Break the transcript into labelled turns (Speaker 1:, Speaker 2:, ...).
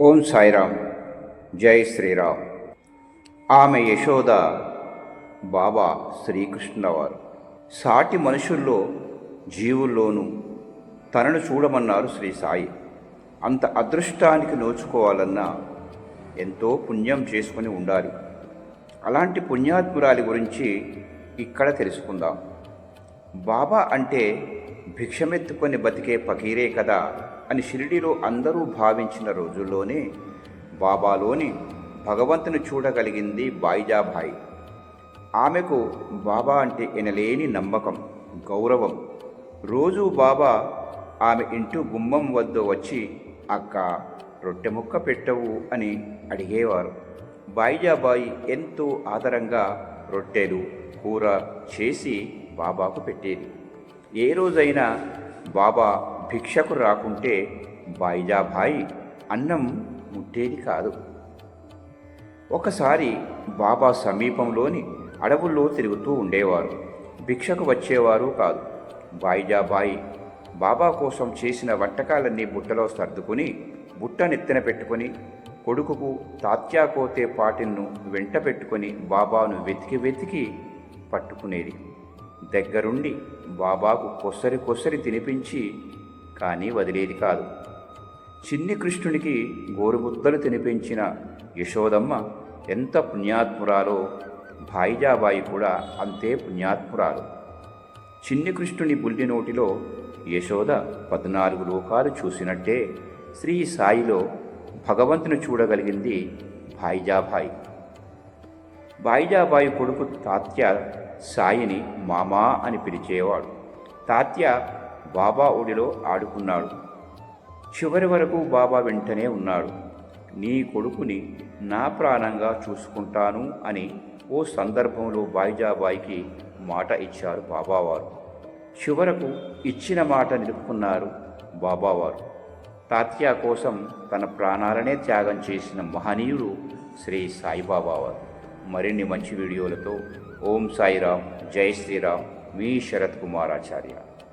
Speaker 1: ఓం సాయిరామ్. జై శ్రీరామ్. ఆమె యశోద బాబా శ్రీకృష్ణవారు. సాటి మనుషుల్లో జీవుల్లోనూ తనను చూడమన్నారు శ్రీ సాయి. అంత అదృష్టానికి నోచుకోవాలన్నా ఎంతో పుణ్యం చేసుకొని ఉండాలి. అలాంటి పుణ్యాత్మురాలి గురించి ఇక్కడ తెలుసుకుందాం. బాబా అంటే భిక్షమెత్తుకొని బతికే పకీరే కదా అని షిరిడిలో అందరూ భావించిన రోజుల్లోనే బాబాలోని భగవంతుని చూడగలిగింది బాయిజాభాయి. ఆమెకు బాబా అంటే ఎనలేని నమ్మకం గౌరవం. రోజు బాబా ఆమె ఇంటి గుమ్మం వద్ద వచ్చి అక్క రొట్టె ముక్క పెట్టవు అని అడిగేవారు. బాయిజాబాయి ఎంతో ఆదరంగా రొట్టెలు కూర చేసి బాబాకు పెట్టేది. ఏ రోజైనా బాబా భిక్షకు రాకుంటే బాయిజాబాయి అన్నం ముట్టేది కాదు. ఒకసారి బాబా సమీపంలోని అడవుల్లో తిరుగుతూ ఉండేవారు. భిక్షకు వచ్చేవారు కాదు. బాయిజాబాయి బాబా కోసం చేసిన వంటకాలన్నీ బుట్టలో సర్దుకుని బుట్ట నెత్తిన పెట్టుకొని కొడుకుకు తాత్యాకోతే పాటిన్ను వెంట పెట్టుకొని బాబాను వెతికి వెతికి పట్టుకునేది. దగ్గరుండి బాబాకు కొసరి కొసరి తినిపించి కానీ వదిలేది కాదు. చిన్ని కృష్ణునికి గోరుముద్దలు తినిపించిన యశోదమ్మ ఎంత పుణ్యాత్మురాలో భాయిజాబాయి కూడా అంతే పుణ్యాత్మురాలు. చిన్ని కృష్ణుని బుల్లి నోటిలో యశోద పద్నాలుగు లోకాలు చూసినట్టే శ్రీ సాయిలో భగవంతుని చూడగలిగింది భాయిజాబాయి. భాయిజాబాయి కొడుకు తాత్య సాయిని మామా అని పిలిచేవాడు. తాత్య బాబా ఒడిలో ఆడుకున్నాడు. చివరి వరకు బాబా వెంటనే ఉన్నాడు. నీ కొడుకుని నా ప్రాణంగా చూసుకుంటాను అని ఓ సందర్భంలో బాయిజాబాయికి మాట ఇచ్చారు బాబావారు. చివరకు ఇచ్చిన మాట నిలుపుకున్నారు బాబావారు. తాత్య కోసం తన ప్రాణాలనే త్యాగం చేసిన మహనీయుడు శ్రీ సాయిబాబావారు. మరిన్ని మంచి వీడియోలతో ఓం సాయిరామ్ జై శ్రీరామ్ మీ శరత్ కుమారాచార్య.